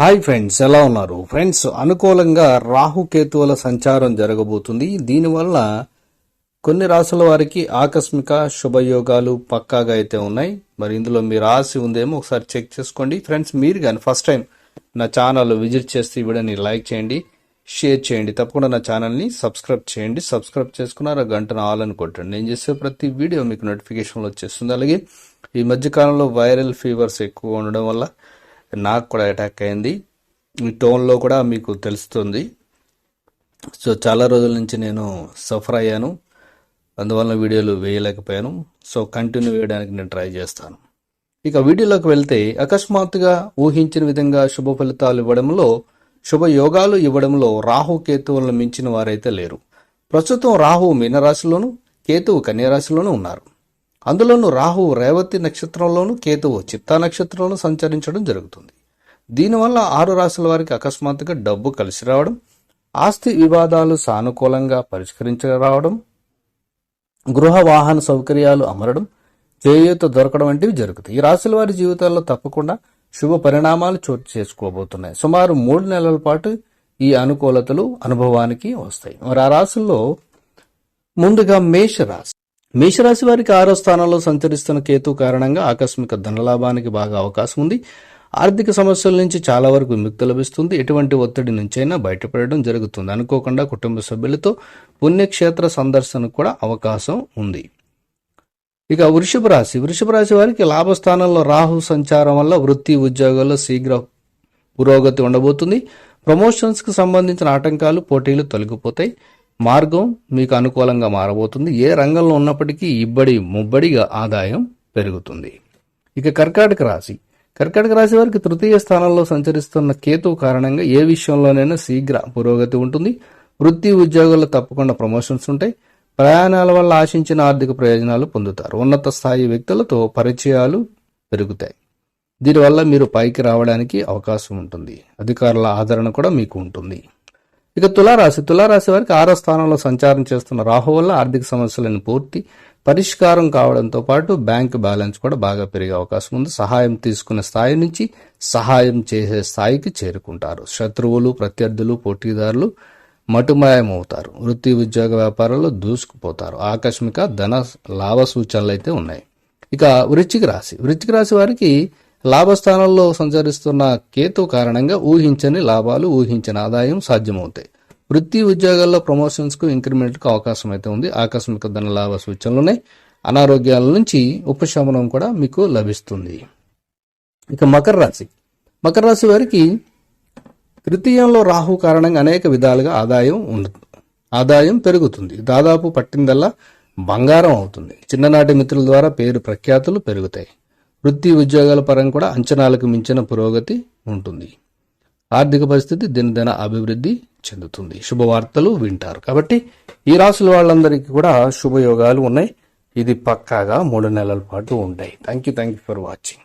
Hi friends ఎలా ఉన్నారు? Friends అనుకూలంగా రాహుకేతువుల సంచారం జరగబోతుంది. దీనివల్ల కొన్ని రాసుల వారికి ఆకస్మిక శుభయోగాలు పక్కాగా అయితే ఉన్నాయి. మరి ఇందులో మీ రాసి ఉందేమో ఒకసారి చెక్ చేసుకోండి. ఫ్రెండ్స్ మీరు కానీ ఫస్ట్ టైం నా ఛానల్ విజిట్ చేస్తే ఈ వీడియోని లైక్ చేయండి షేర్ చేయండి. తప్పకుండా నా ఛానల్ని సబ్స్క్రైబ్ చేయండి. సబ్స్క్రైబ్ చేసుకున్నారు గంటను ఆల్ అని కొట్టండి. నేను చేసే ప్రతి వీడియో మీకు నోటిఫికేషన్లో వచ్చేస్తుంది. అలాగే ఈ మధ్యకాలంలో వైరల్ ఫీవర్స్ ఎక్కువ ఉండడం వల్ల నాకు కూడా అటాక్ అయింది. ఈ టోన్లో కూడా మీకు తెలుస్తుంది. సో చాలా రోజుల నుంచి నేను సఫర్ అయ్యాను. అందువల్ల వీడియోలు వేయలేకపోయాను. సో కంటిన్యూ వేయడానికి నేను ట్రై చేస్తాను. ఇక వీడియోలోకి వెళ్తే అకస్మాత్తుగా ఊహించిన విధంగా శుభ ఫలితాలు ఇవ్వడంలో శుభ యోగాలు ఇవ్వడంలో రాహు కేతువులను మించిన వారైతే లేరు. ప్రస్తుతం రాహు మీనరాశిలోను కేతువు కన్యరాశిలోనూ ఉన్నారు. అందులోనూ రాహు రేవతి నక్షత్రంలోనూ కేతువు చిత్తా నక్షత్రంలో సంచరించడం జరుగుతుంది. దీనివల్ల ఆరు రాశుల వారికి అకస్మాత్తుగా డబ్బు కలిసి రావడం ఆస్తి వివాదాలు సానుకూలంగా పరిష్కరించరావడం గృహ వాహన సౌకర్యాలు అమరడం చేయూత దొరకడం వంటివి జరుగుతాయి. ఈ రాశుల వారి జీవితాల్లో తప్పకుండా శుభ పరిణామాలు చోటు చేసుకోబోతున్నాయి. సుమారు మూడు నెలల పాటు ఈ అనుకూలతలు అనుభవానికి వస్తాయి. మరి ఆ రాశుల్లో ముందుగా మేషరాశి. మేషరాశి వారికి ఆరో స్థానంలో సంచరిస్తున్న కేతు కారణంగా ఆకస్మిక ధనలాభానికి బాగా అవకాశం ఉంది. ఆర్థిక సమస్యల నుంచి చాలా వరకు విముక్తి లభిస్తుంది. ఎటువంటి ఒత్తిడి నుంచైనా బయటపడడం జరుగుతుంది. అనుకోకుండా కుటుంబ సభ్యులతో పుణ్యక్షేత్ర సందర్శనకు కూడా అవకాశం ఉంది. ఇక వృషభ రాశి. వృషభ రాశి వారికి లాభస్థానంలో రాహు సంచారం వల్ల వృత్తి ఉద్యోగాల్లో శీఘ్ర పురోగతి ఉండబోతుంది. ప్రమోషన్స్కి సంబంధించిన ఆటంకాలు పోటీలు తొలగిపోతాయి. మార్గం మీకు అనుకూలంగా మారబోతుంది. ఏ రంగంలో ఉన్నప్పటికీ ఇబ్బడి ముబ్బడిగా ఆదాయం పెరుగుతుంది. ఇక కర్కాటక రాశి. కర్కాటక రాశి వారికి తృతీయ స్థానంలో సంచరిస్తున్న కేతు కారణంగా ఏ విషయంలోనైనా శీఘ్ర పురోగతి ఉంటుంది. వృత్తి ఉద్యోగాల్లో తప్పకుండా ప్రమోషన్స్ ఉంటాయి. ప్రయాణాల వల్ల ఆశించిన ఆర్థిక ప్రయోజనాలు పొందుతారు. ఉన్నత స్థాయి వ్యక్తులతో పరిచయాలు పెరుగుతాయి. దీనివల్ల మీరు పైకి రావడానికి అవకాశం ఉంటుంది. అధికారుల ఆదరణ కూడా మీకు ఉంటుంది. ఇక తులారాశి. తులారాశి వారికి ఆరో స్థానంలో సంచారం చేస్తున్న రాహు వల్ల ఆర్థిక సమస్యలను పూర్తి పరిష్కారం కావడంతో పాటు బ్యాంక్ బ్యాలెన్స్ కూడా బాగా పెరిగే అవకాశం ఉంది. సహాయం తీసుకునే స్థాయి నుంచి సహాయం చేసే స్థాయికి చేరుకుంటారు. శత్రువులు ప్రత్యర్థులు పోటీదారులు మటుమాయమవుతారు. వృత్తి ఉద్యోగ వ్యాపారాల్లో దూసుకుపోతారు. ఆకస్మిక ధన లాభ సూచనలు అయితే ఉన్నాయి. ఇక వృశ్చిక రాశి. వృశ్చిక రాశి వారికి లాభస్థానంలో సంచరిస్తున్న కేతు కారణంగా ఊహించని లాభాలు ఊహించని ఆదాయం సాధ్యమవుతాయి. వృత్తి ఉద్యోగాల్లో ప్రమోషన్స్కు ఇంక్రిమెంట్కు అవకాశం అయితే ఉంది. ఆకస్మిక ధన లాభ సూచనలు ఉన్నాయి అనారోగ్యాల నుంచి ఉపశమనం కూడా మీకు లభిస్తుంది. ఇక మకర రాశి. మకర రాశి వారికి తృతీయంలో రాహు కారణంగా అనేక విధాలుగా ఆదాయం ఉండదు ఆదాయం పెరుగుతుంది. దాదాపు పట్టిందల్లా బంగారం అవుతుంది. చిన్ననాటి మిత్రుల ద్వారా పేరు ప్రఖ్యాతులు పెరుగుతాయి. వృత్తి ఉద్యోగాల పరంగా కూడా అంచనాలకు మించిన పురోగతి ఉంటుంది. ఆర్థిక పరిస్థితి దినదిన అభివృద్ధి చెందుతుంది. శుభవార్తలు వింటారు. కాబట్టి ఈ రాసుల వాళ్ళందరికీ కూడా శుభయోగాలు ఉన్నాయి. ఇది పక్కాగా మూడు నెలల పాటు ఉంటాయి. Thank you thank you for watching